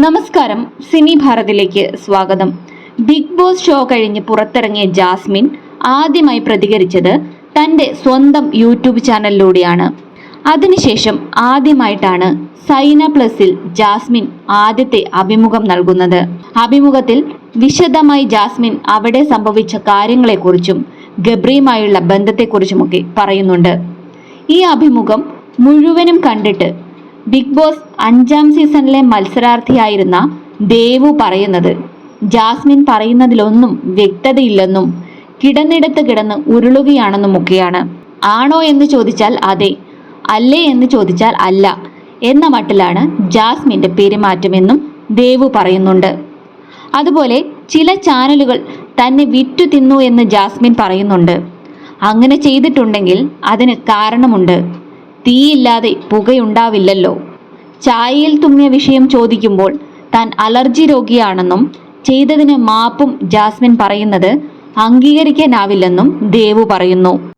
നമസ്കാരം. സിനി ഭാരതിലേക്ക് സ്വാഗതം. Big boss show കഴിഞ്ഞ് പുറത്തിറങ്ങിയ ജാസ്മിൻ ആദ്യമായി പ്രതികരിച്ചത് തന്റെ സ്വന്തം യൂട്യൂബ് ചാനലിലൂടെയാണ്. അതിനുശേഷം ആദ്യമായിട്ടാണ് സൈന പ്ലസിൽ ജാസ്മിൻ ആദ്യത്തെ അഭിമുഖം നൽകുന്നത്. അഭിമുഖത്തിൽ വിശദമായി ജാസ്മിൻ അവിടെ സംഭവിച്ച കാര്യങ്ങളെക്കുറിച്ചും ഗബ്രിയുമായുള്ള ബന്ധത്തെക്കുറിച്ചുമൊക്കെ പറയുന്നുണ്ട്. ഈ അഭിമുഖം മുഴുവനും കണ്ടിട്ട് ബിഗ് ബോസ് അഞ്ചാം സീസണിലെ മത്സരാർത്ഥിയായിരുന്ന ദേവു പറയുന്നത് ജാസ്മിൻ പറയുന്നതിലൊന്നും വ്യക്തതയില്ലെന്നും കിടന്നിടത്ത് കിടന്ന് ഉരുളുകയാണെന്നും ഒക്കെയാണ്. ആണോ എന്ന് ചോദിച്ചാൽ അതെ അല്ലേ എന്ന് ചോദിച്ചാൽ അല്ല എന്ന മട്ടിലാണ് ജാസ്മിന്റെ പെരുമാറ്റമെന്നും ദേവു പറയുന്നുണ്ട്. അതുപോലെ ചില ചാനലുകൾ തന്നെ വിറ്റു തിന്നു എന്ന് ജാസ്മിൻ പറയുന്നുണ്ട്. അങ്ങനെ ചെയ്തിട്ടുണ്ടെങ്കിൽ അതിന് കാരണമുണ്ട്. തീയില്ലാതെ പുകയുണ്ടാവില്ലല്ലോ. ചായയിൽ തുമ്മിയ വിഷയം ചോദിക്കുമ്പോൾ താൻ അലർജി രോഗിയാണെന്നും ചെയ്തതിന് മാപ്പും ജാസ്മിൻ പറയുന്നത് അംഗീകരിക്കാനാവില്ലെന്നും ദേവു പറയുന്നു.